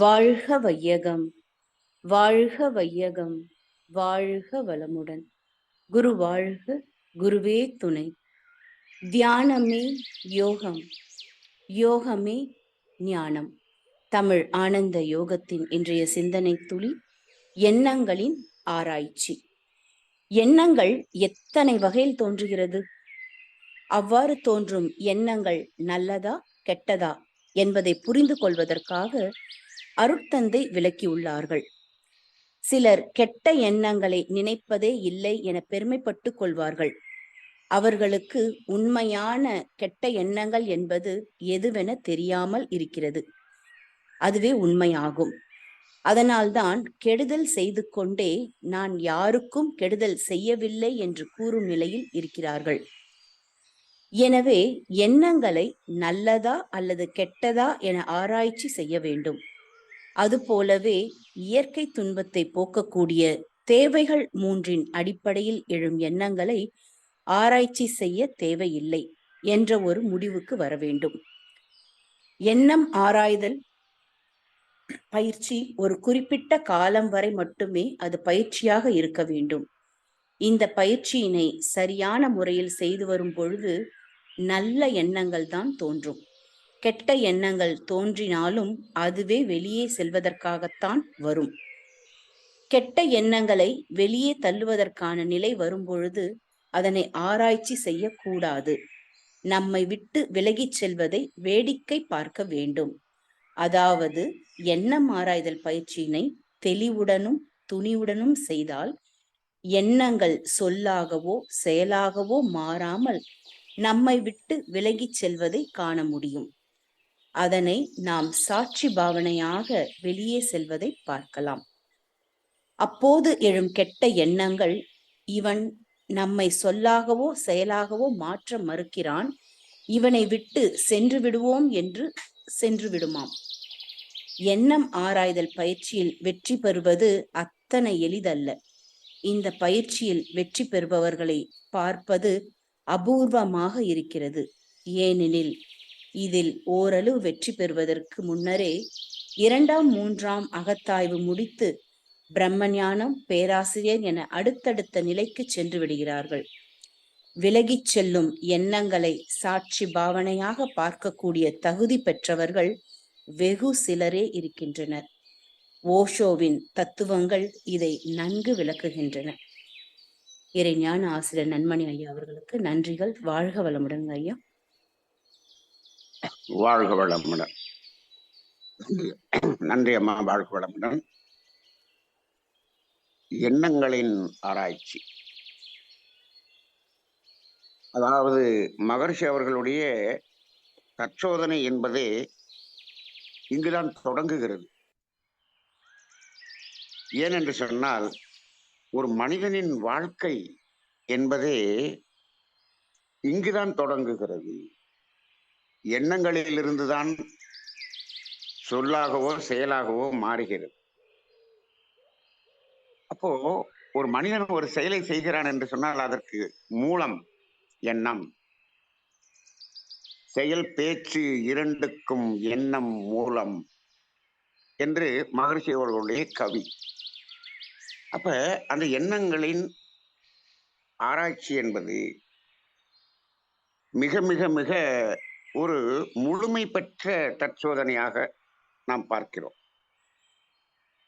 வாழ்க வையகம் வாழ்க வையகம் வாழ்க வளமுடன். குரு வாழ்க குருவே துணை. தியானமே யோகம் யோகமே ஞானம். தமிழ் ஆனந்த யோகத்தின் இன்றைய சிந்தனை துளி எண்ணங்களின் ஆராய்ச்சி. எண்ணங்கள் எத்தனை வகையில் தோன்றுகிறது? அவ்வாறு தோன்றும் எண்ணங்கள் நல்லதா கெட்டதா என்பதை புரிந்து கொள்வதற்காக அருட்தந்தை விளக்கியுள்ளார்கள். சிலர் கெட்ட எண்ணங்களை நினைப்பதே இல்லை என பெருமைப்பட்டுக் கொள்வார்கள். அவர்களுக்கு உண்மையான கெட்ட எண்ணங்கள் என்பது எதுவென தெரியாமல் இருக்கிறது. அதுவே உண்மையாகும். அதனால்தான் கெடுதல் செய்து கொண்டே நான் யாருக்கும் கெடுதல் செய்யவில்லை என்று கூறும் நிலையில் இருக்கிறார்கள். எனவே எண்ணங்களை நல்லதா அல்லது கெட்டதா என ஆராய்ச்சி செய்ய வேண்டும். அதுபோலவே இயற்கை துன்பத்தை போக்கக்கூடிய தேவைகள் மூன்றின் அடிப்படையில் எழும் எண்ணங்களை ஆராய்ச்சி செய்ய தேவையில்லை என்ற ஒரு முடிவுக்கு வர வேண்டும். எண்ணம் ஆராய்தல் பயிற்சி ஒரு குறிப்பிட்ட காலம் வரை மட்டுமே அது பயிற்சியாக இருக்க வேண்டும். இந்த பயிற்சியினை சரியான முறையில் செய்து வரும் பொழுது நல்ல எண்ணங்கள் தான் தோன்றும். கெட்ட எண்ணங்கள் தோன்றினாலும் அதுவே வெளியே செல்வதற்காகத்தான் வரும். கெட்ட எண்ணங்களை வெளியே தள்ளுவதற்கான நிலை வரும்பொழுது அதனை ஆராய்ச்சி செய்யக்கூடாது. நம்மை விட்டு விலகிச் செல்வதை வேடிக்கை பார்க்க வேண்டும். அதாவது எண்ணம் ஆராய்தல் பயிற்சியினை தெளிவுடனும் துணிவுடனும் செய்தால் எண்ணங்கள் சொல்லாகவோ செயலாகவோ மாறாமல் நம்மை விட்டு விலகிச் செல்வதை காண முடியும். அதனை நாம் சாட்சி பாவனையாக வெளியே செல்வதை பார்க்கலாம். அப்போது எழும் கெட்ட எண்ணங்கள் இவன் நம்மை சொல்லாகவோ செயலாகவோ மாற்ற மறுக்கிறான். இவனை விட்டு சென்று விடுவோம் என்று சென்று விடுமாம். எண்ணம் ஆராய்தல் பயிற்சியில் வெற்றி பெறுவது அத்தனை எளிதல்ல. இந்த பயிற்சியில் வெற்றி பெறுபவர்களை பார்ப்பது அபூர்வமாக இருக்கிறது. ஏனெனில் இதில் ஓரளவு வெற்றி பெறுவதற்கு முன்னரே இரண்டாம் மூன்றாம் அகத்தாய்வு முடித்து பிரம்மஞானம் பேராசிரியர் என அடுத்தடுத்த நிலைக்கு சென்று விடுகிறார்கள். விலகிச் செல்லும் எண்ணங்களை சாட்சி பாவனையாக பார்க்கக்கூடிய தகுதி பெற்றவர்கள் வெகு சிலரே இருக்கின்றனர். ஓஷோவின் தத்துவங்கள் இதை நன்கு விளக்குகின்றன. இறைஞான ஆசிரியர் நன்மணி ஐயா அவர்களுக்கு நன்றிகள். வாழ்க வளமுடன் ஐயா. வாழ்க வளமுடன். நன்றி அம்மா வாழ்க வளமுடன். எண்ணங்களின் ஆராய்ச்சி. அதாவது மகர்ஷி அவர்களுடைய தற்சோதனை என்பது இங்குதான் தொடங்குகிறது. ஏனென்று சொன்னால் ஒரு மனிதனின் வாழ்க்கை என்பதே இங்குதான் தொடங்குகிறது. எண்ணங்களிலிருந்துதான் சொல்லாகவோ செயலாகவோ மாறுகிறது. அப்போ ஒரு மனிதன் ஒரு செயலை செய்கிறான் என்று சொன்னால் அதற்கு மூலம் எண்ணம். செயல் பேச்சு இரண்டுக்கும் எண்ணம் மூலம் என்று மகர்ஷி அவர்களுடைய கவி. அப்ப அந்த எண்ணங்களின் ஆராய்ச்சி என்பது மிக மிக மிக ஒரு முழுமை பெற்ற தற்சோதனையாக நாம் பார்க்கிறோம்.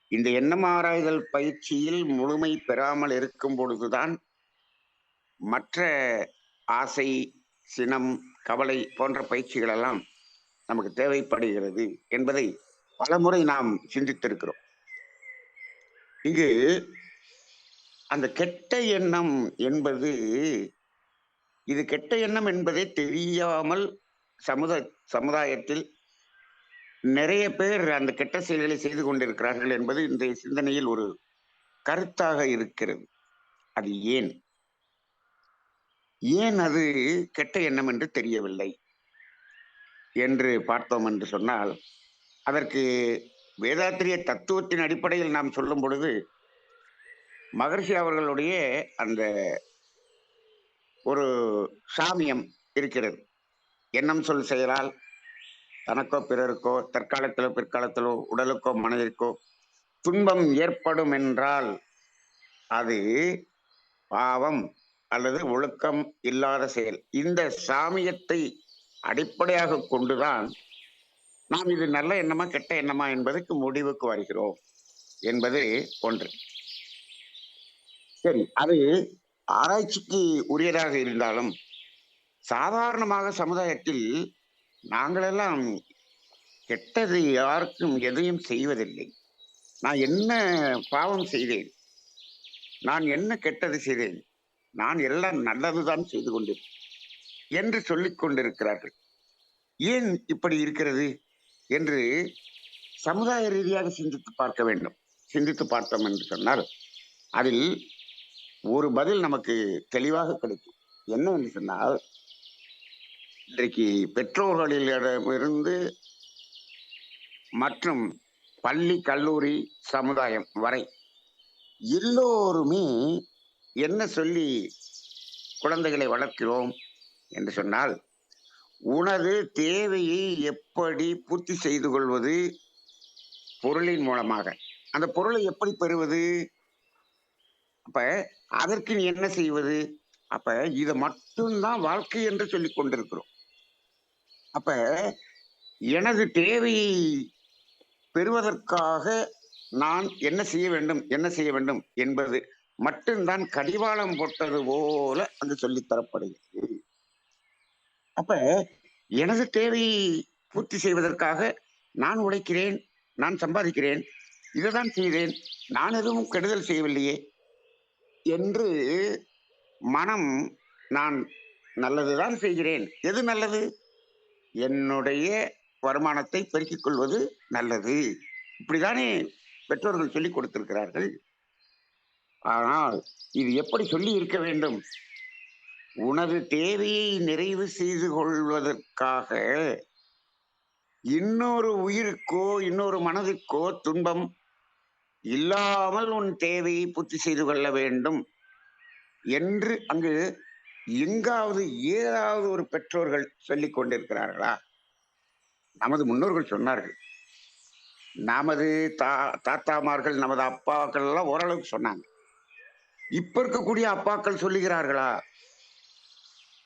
இந்த எண்ணம் ஆராய்தல் பயிற்சியில் முழுமை பெறாமல் இருக்கும் பொழுதுதான் மற்ற ஆசை சினம் கவலை போன்ற பயிற்சிகளெல்லாம் நமக்கு தேவைப்படுகிறது என்பதை பலமுறை நாம் சிந்தித்திருக்கிறோம். இங்கு அந்த கெட்ட எண்ணம் என்பது இது கெட்ட எண்ணம் என்பதை தெரியாமல் சமுத சமுதாயத்தில் நிறைய பேர் அந்த கெட்ட செயல்களை செய்து கொண்டிருக்கிறார்கள் என்பது இந்த சிந்தனையில் ஒரு கருத்தாக இருக்கிறது. அது ஏன்? ஏன் அது கெட்ட எண்ணம் என்று தெரியவில்லை? என்று பார்த்தோம் என்று சொன்னால் அதற்கு வேதாத்திரிய தத்துவத்தின் அடிப்படையில் நாம் சொல்லும் பொழுது மகர்ஷி அவர்களுடைய அந்த ஒரு சாமியம் இருக்கிறது. எண்ணம் சொல் செயலால் தனக்கோ பிறருக்கோ தற்காலத்திலோ பிற்காலத்திலோ உடலுக்கோ மனதிற்கோ துன்பம் ஏற்படும் என்றால் அது பாவம் அல்லது ஒழுக்கம் இல்லாத செயல். இந்த சாமியத்தை அடிப்படையாக கொண்டுதான் நாம் இது நல்ல எண்ணமா கெட்ட எண்ணமா என்பதற்கு முடிவுக்கு வருகிறோம் என்பது ஒன்று. சரி அது ஆராய்ச்சிக்கு உரியதாக இருந்தாலும் சாதாரணமாக சமுதாயத்தில் நாங்களெல்லாம் கெட்டது யாருக்கும் எதையும் செய்வதில்லை. நான் என்ன பாவம் செய்தேன்? நான் என்ன கெட்டது செய்தேன்? நான் எல்லாம் நல்லதுதான் செய்து கொண்டேன் என்று சொல்லிக் கொண்டிருக்கிறார்கள். ஏன் இப்படி இருக்கிறது? என்று சமுதாய ரீதியாக சிந்தித்து பார்க்க வேண்டும். சிந்தித்து பார்த்தோம் என்று சொன்னால் அதில் ஒரு பதில் நமக்கு தெளிவாக கிடைக்கும். என்ன என்று சொன்னால் இன்றைக்கு பெற்றோர்களிடமிருந்து மற்றும் பள்ளி கல்லூரி சமுதாயம் வரை எல்லோருமே என்ன சொல்லி குழந்தைகளை வளர்க்கிறோம் என்று சொன்னால் உனது தேவையை எப்படி பூர்த்தி செய்து கொள்வது பொருளின் மூலமாக? அந்த பொருளை எப்படி பெறுவது? அப்ப அதற்கு நீ என்ன செய்வது? அப்ப இதை மட்டும்தான் வாழ்க்கை என்று சொல்லிக் கொண்டிருக்கிறோம். அப்ப எனது தேவையை பெறுவதற்காக நான் என்ன செய்ய வேண்டும் என்ன செய்ய வேண்டும் என்பது மட்டும்தான் கடிவாளம் போட்டது போல அங்கு சொல்லித் தரப்படுகிறது. அப்ப எனது தேவையை பூர்த்தி செய்வதற்காக நான் உழைக்கிறேன் நான் சம்பாதிக்கிறேன் இதைதான் செய்தேன் நான் எதுவும் கெடுதல் செய்யவில்லையே என்று மனம் நான் நல்லதுதான் செய்கிறேன். எது நல்லது? என்னுடைய வருமானத்தை பெருக்கிக் கொள்வது நல்லது. இப்படிதானே பெற்றோர்கள் சொல்லிக் கொடுத்திருக்கிறார்கள். ஆனால் இது எப்படி சொல்லி இருக்க வேண்டும்? உனது தேவையை நிறைவு செய்து கொள்வதற்காக இன்னொரு உயிருக்கோ இன்னொரு மனதிற்கோ துன்பம் இல்லாமல் உன் தேவையை பூர்த்தி செய்து கொள்ள வேண்டும் என்று அங்கு எங்காவது ஏதாவது ஒரு பெற்றோர்கள் சொல்லிக் கொண்டிருக்கிறார்களா? நமது முன்னோர்கள் சொன்னார்கள். நமது தா தாத்தாமார்கள் நமது அப்பாக்கள் எல்லாம் ஓரளவுக்கு சொன்னாங்க. இப்ப இருக்கக்கூடிய அப்பாக்கள் சொல்லுகிறார்களா?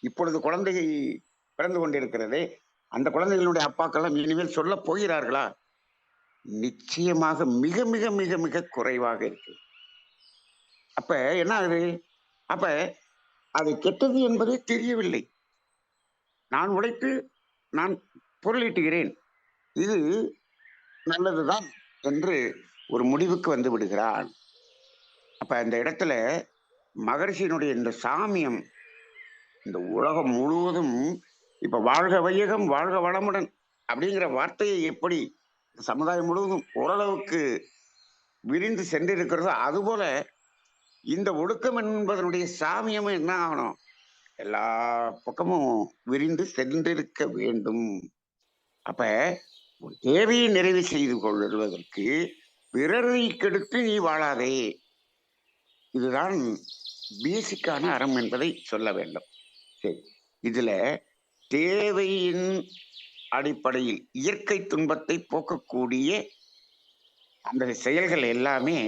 இப்பொழுது குழந்தையை பிறந்து கொண்டிருக்கிறதே அந்த குழந்தைகளுடைய அப்பாக்கள் இனிமேல் சொல்ல போகிறார்களா? நிச்சயமாக மிக மிக மிக மிக குறைவாக இருக்கு. அப்ப என்ன ஆகுது? அப்ப அது கெட்டது என்பதே தெரியவில்லை. நான் உழைத்து நான் பொருளீட்டுகிறேன். இது நல்லதுதான் என்று ஒரு முடிவுக்கு வந்து விடுகிறான். அப்ப இந்த இடத்துல மகரிஷியினுடைய இந்த சாமியம் இந்த உலகம் முழுவதும் இப்ப வாழ்க வையகம் வாழ்க வளமுடன் அப்படிங்கிற வார்த்தையை எப்படி சமுதாயம் முழுவதும் ஓரளவுக்கு விரிந்து சென்றிருக்கிறதோ அதுபோல இந்த ஒடுக்கம் என்பதனுடைய சாமியம் என்ன ஆகணும்? எல்லா பக்கமும் விரிந்து சென்றிருக்க வேண்டும். அப்ப உன் தேவையை நிறைவு செய்து கொள்வதற்கு பிறரை கெடுத்து நீ வாழாதே. இதுதான் பேசிக்கான அறம் என்பதை சொல்ல வேண்டும். சரி இதுல தேவையின் அடிப்படையில் இயற்கை துன்பத்தை போக்கக்கூடிய அந்த செயல்கள் எல்லாமே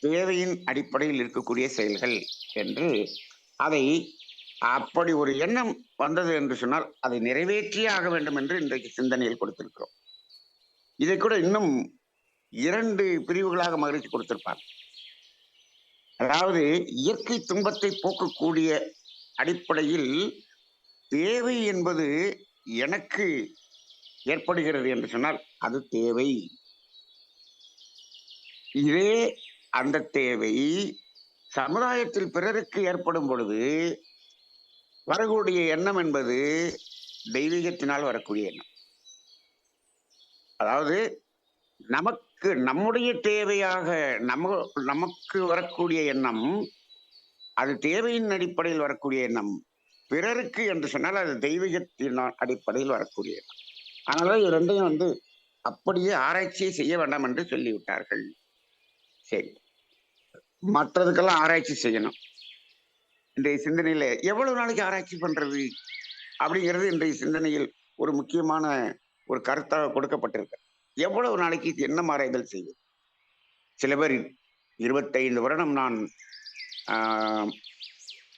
தேவையின் அடிப்படையில் இருக்கக்கூடிய செயல்கள் என்று அதை அப்படி ஒரு எண்ணம் வந்தது என்று சொன்னால் அதை நிறைவேற்றியே ஆக வேண்டும் என்று இன்றைக்கு சிந்தனையில் கொடுத்திருக்கிறோம். இதை கூட இன்னும் இரண்டு பிரிவுகளாக மகிழ்ச்சி கொடுத்திருப்பார். அதாவது இயற்கை துன்பத்தை போக்கக்கூடிய அடிப்படையில் தேவை என்பது எனக்கு ஏற்படுகிறது என்று சொன்னால் அது தேவை. இதே அந்த தேவை சமுதாயத்தில் பிறருக்கு ஏற்படும் பொழுது வரக்கூடிய எண்ணம் என்பது தெய்வீகத்தினால் வரக்கூடிய எண்ணம். அதாவது நமக்கு நம்முடைய தேவையாக நம்ம நமக்கு வரக்கூடிய எண்ணம் அது தேவையின் அடிப்படையில் வரக்கூடிய எண்ணம் பிறருக்கு என்று சொன்னால் அது தெய்வீகத்தின் அடிப்படையில் வரக்கூடிய எண்ணம். அதனால இது ரெண்டையும் வந்து அப்படியே ஆராய்ச்சியை செய்ய வேண்டாம் என்று சொல்லிவிட்டார்கள். சரி. மற்றதுக்கெல்லாம் ஆராய்ச்சி செய்யணும். இன்றைய சிந்தனையில் எவ்வளவு நாளைக்கு ஆராய்ச்சி பண்றது? அப்படிங்கிறது இன்றைய சிந்தனையில் ஒரு முக்கியமான ஒரு கருத்தாக கொடுக்கப்பட்டிருக்கு. எவ்வளவு நாளைக்கு இது என்ன மாறாய்தல் செய்வது சில பேர் இருபத்தைந்து வருடம் நான்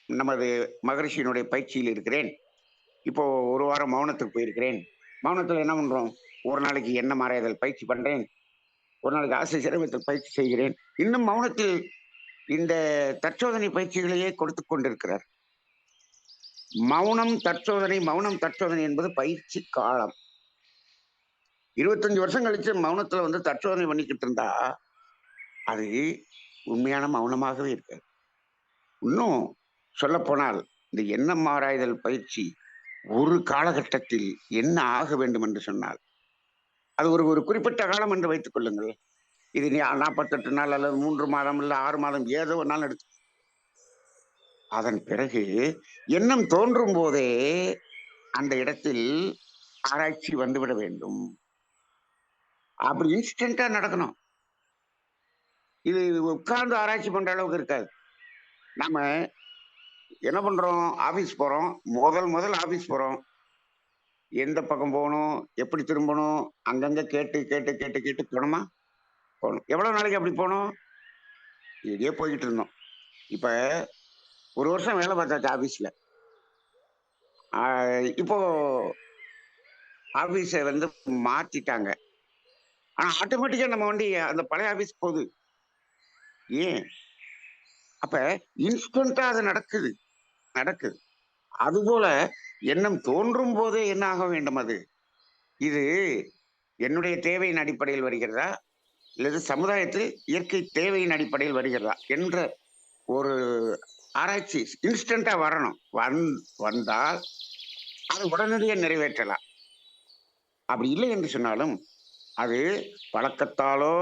நமது மகரிஷியினுடைய பயிற்சியில் இருக்கிறேன். இப்போ ஒரு வாரம் மௌனத்துக்கு போயிருக்கிறேன். மௌனத்தில் என்ன பண்றோம்? ஒரு நாளைக்கு என்ன மாறாய்தல் பயிற்சி பண்றேன். ஒரு நாளைக்கு ஆசை சிரமத்தில் பயிற்சி செய்கிறேன். இன்னும் மௌனத்தில் இந்த தற்சோதனை பயிற்சிகளையே கொடுத்து கொண்டிருக்கிறார். மௌனம் தற்சோதனை மௌனம் தற்சோதனை என்பது பயிற்சி காலம். இருபத்தஞ்சு வருஷம் கழிச்சு மௌனத்துல வந்து தற்சோதனை பண்ணிக்கிட்டு இருந்தா அது உண்மையான மௌனமாகவே இருக்காது. இன்னும் சொல்ல போனால் இந்த எண்ணம் ஆராய்தல் பயிற்சி ஒரு காலகட்டத்தில் என்ன ஆக வேண்டும் என்று சொன்னால் அது ஒரு ஒரு குறிப்பிட்ட காலம் என்று வைத்துக் கொள்ளுங்கள். இது நீ நாற்பத்தெட்டு நாள் அல்லது மூன்று மாதம் இல்லை ஆறு மாதம் ஏதோ ஒரு நாள் எடுத்து. அதன் பிறகு எண்ணம் தோன்றும் போதே அந்த இடத்தில் ஆராய்ச்சி வந்துவிட வேண்டும். அப்படி இன்ஸ்டண்டா நடக்கணும். இது உட்கார்ந்து ஆராய்ச்சி பண்ற அளவுக்கு இருக்காது. நம்ம என்ன பண்றோம்? ஆபீஸ் போறோம். முதல் முதல் ஆபீஸ் போறோம். எந்த பக்கம் போகணும்? எப்படி திரும்பணும்? அங்கங்க கேட்டு கேட்டு கேட்டு கேட்டு போனோமா? போகணும். எவ்வளோ நாளைக்கு அப்படி போகணும்? இதே போய்கிட்டு இருந்தோம். இப்போ ஒரு வருஷம் வேலை பார்த்தாச்சு ஆஃபீஸில் இப்போ ஆஃபீஸை வந்து மாற்றிட்டாங்க ஆனால் ஆட்டோமேட்டிக்காக நம்ம வண்டி அந்த பழைய ஆபீஸ் போகுது. ஏன்? அப்போ இன்ஸ்டண்ட்டாக அது நடக்குது. நடக்குது. அதுபோல எண்ணம் தோன்றும் போதே என்ன ஆக வேண்டும் அது? இது என்னுடைய தேவையின் அடிப்படையில் வருகிறதா? அல்லது சமுதாயத்தில் இயற்கை தேவையின் அடிப்படையில் வருகிறதா என்ற ஒரு ஆராய்ச்சி இன்ஸ்டன்டா வரணும். வந் வந்தால் அது உடனடியாக நிறைவேற்றலாம். அப்படி இல்லை என்று சொன்னாலும் அது பழக்கத்தாலோ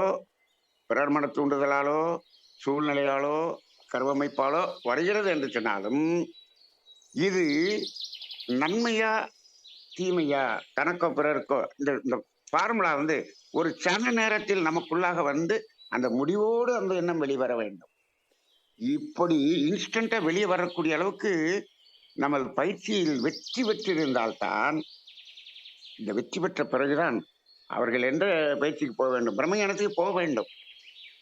பிறர் மன தூண்டுதலாலோ சூழ்நிலையாலோ கருவமைப்பாலோ வருகிறது என்று சொன்னாலும் இது நன்மையா தீமையா தனக்கோ பிறருக்கோ இந்த இந்த ஃபார்முலா வந்து ஒரு சன நேரத்தில் நமக்குள்ளாக வந்து அந்த முடிவோடு அந்த எண்ணம் வெளிவர வேண்டும். இப்படி இன்ஸ்டண்ட்டாக வெளியே வரக்கூடிய அளவுக்கு நமது பயிற்சியில் வெற்றி பெற்றிருந்தால்தான் இந்த வெற்றி பெற்ற பிறகுதான் அவர்கள் என்ற பயிற்சிக்கு போக வேண்டும். பிரம்மஞானத்துக்கு போக வேண்டும்.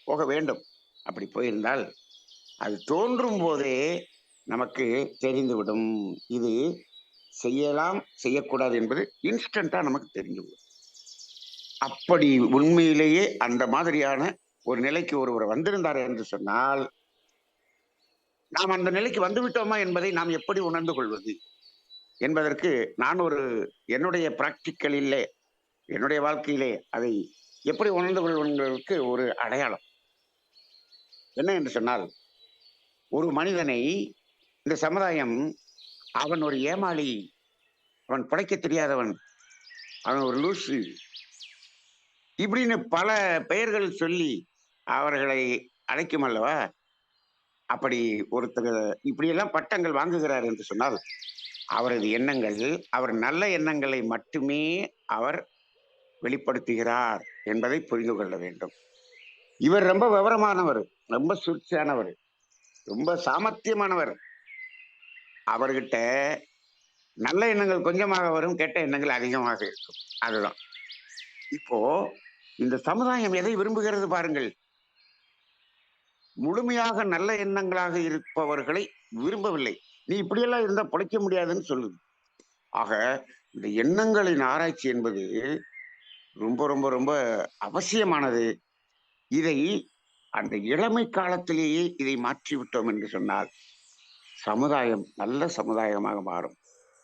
போக வேண்டும். அப்படி போயிருந்தால் அது தோன்றும் போதே நமக்கு தெரிந்துவிடும். இது செய்யலாம் செய்யக்கூடாது என்பது இன்ஸ்டண்ட்டாக நமக்கு தெரிஞ்சுவிடும் அப்படி உண்மையிலேயே அந்த மாதிரியான ஒரு நிலைக்கு ஒருவர் வந்திருந்தார் என்று சொன்னால் நாம் அந்த நிலைக்கு வந்துவிட்டோமா என்பதை நாம் எப்படி உணர்ந்து கொள்வது? என்பதற்கு நான் ஒரு என்னுடைய பிராக்டிக்கலிலே என்னுடைய வாழ்க்கையிலே அதை எப்படி உணர்ந்து கொள்வதற்கு ஒரு அடையாளம். என்ன என்று சொன்னால் ஒரு மனிதனை இந்த சமுதாயம் அவன் ஒரு ஏமாளி அவன் பிழைக்க தெரியாதவன் அவன் ஒரு லூசு இப்படின்னு பல பெயர்கள் சொல்லி அவர்களை அழைக்கும் அல்லவா? அப்படி ஒருத்தர் இப்படியெல்லாம் பட்டங்கள் வாங்குகிறார் என்று சொன்னால் அவரது எண்ணங்கள் அவர் நல்ல எண்ணங்களை மட்டுமே அவர் வெளிப்படுத்துகிறார் என்பதை புரிந்து கொள்ள வேண்டும். இவர் ரொம்ப விவரமானவர் ரொம்ப சூழ்ச்சியானவர் ரொம்ப சாமர்த்தியமானவர். அவர்கிட்ட நல்ல எண்ணங்கள் கொஞ்சமாக வரும் கெட்ட எண்ணங்கள் அதிகமாக இருக்கும். அதுதான். இப்போ இந்த சமுதாயம் எதை விரும்புகிறது பாருங்கள். முழுமையாக நல்ல எண்ணங்களாக இருப்பவர்களை விரும்பவில்லை. நீ இப்படியெல்லாம் இருந்தால் பிழைக்க முடியாதுன்னு சொல்லுது. ஆக இந்த எண்ணங்களின் ஆராய்ச்சி என்பது ரொம்ப ரொம்ப ரொம்ப அவசியமானது. இதை அந்த இளமை காலத்திலேயே இதை மாற்றி விட்டோம் என்று சொன்னால் சமுதாயம் நல்ல சமுதாயமாக மாறும்.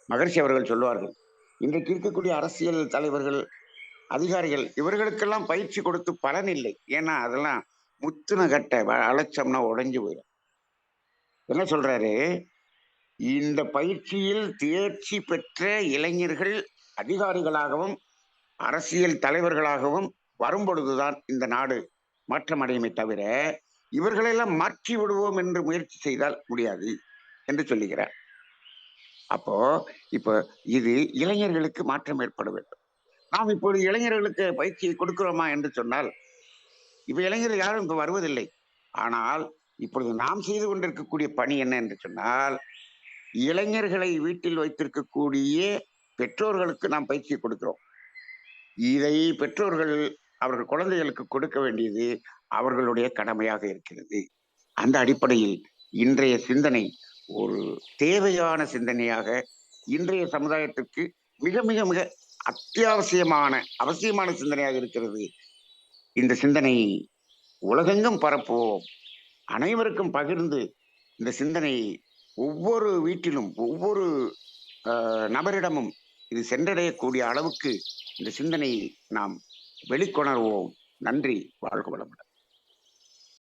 மகர்ஷி அவர்கள் சொல்லுவார்கள் இன்றைக்கு இருக்கக்கூடிய அரசியல் தலைவர்கள் அதிகாரிகள் இவர்களுக்கெல்லாம் பயிற்சி கொடுத்து பலன் இல்லை. ஏன்னா அதெல்லாம் முத்துன கட்டை வ- அழைச்சோம்னா உடைஞ்சு போயிடும். என்ன சொல்றாரு? இந்த பயிற்சியில் தேர்ச்சி பெற்ற இளைஞர்கள் அதிகாரிகளாகவும் அரசியல் தலைவர்களாகவும் வரும்பொழுதுதான் இந்த நாடு மாற்றமடையுமே தவிர இவர்களெல்லாம் மாற்றி விடுவோம் என்று முயற்சி செய்தால் முடியாது என்று சொல்லுகிறார். அப்போ இப்போ இது இளைஞர்களுக்கு மாற்றம் ஏற்பட வேண்டும். நாம் இப்பொழுது இளைஞர்களுக்கு பயிற்சி கொடுக்கிறோமா என்று சொன்னால் இப்ப இளைஞர்கள் யாரும் இப்ப வருவதில்லை. ஆனால் இப்பொழுது நாம் செய்து கொண்டிருக்கக்கூடிய பணி என்ன என்று சொன்னால் இளைஞர்களை வீட்டில் வைத்திருக்கக்கூடிய பெற்றோர்களுக்கு நாம் பயிற்சி கொடுக்கிறோம். இதை பெற்றோர்கள் அவர்கள் குழந்தைகளுக்கு கொடுக்க வேண்டியது அவர்களுடைய கடமையாக இருக்கிறது. அந்த அடிப்படையில் இன்றைய சிந்தனை ஒரு தேவையான சிந்தனையாக இன்றைய சமுதாயத்திற்கு மிக மிக மிக அத்தியாவசியமான அவசியமான சிந்தனையாக இருக்கிறது. இந்த சிந்தனை உலகெங்கும் பரப்புவோம். அனைவருக்கும் பகிர்ந்து இந்த சிந்தனை ஒவ்வொரு வீட்டிலும் ஒவ்வொரு நபரிடமும் இது சென்றடையக்கூடிய அளவுக்கு இந்த சிந்தனையை நாம் வெளிக்கொணர்வோம். நன்றி. வாழ்க வளமுடன்.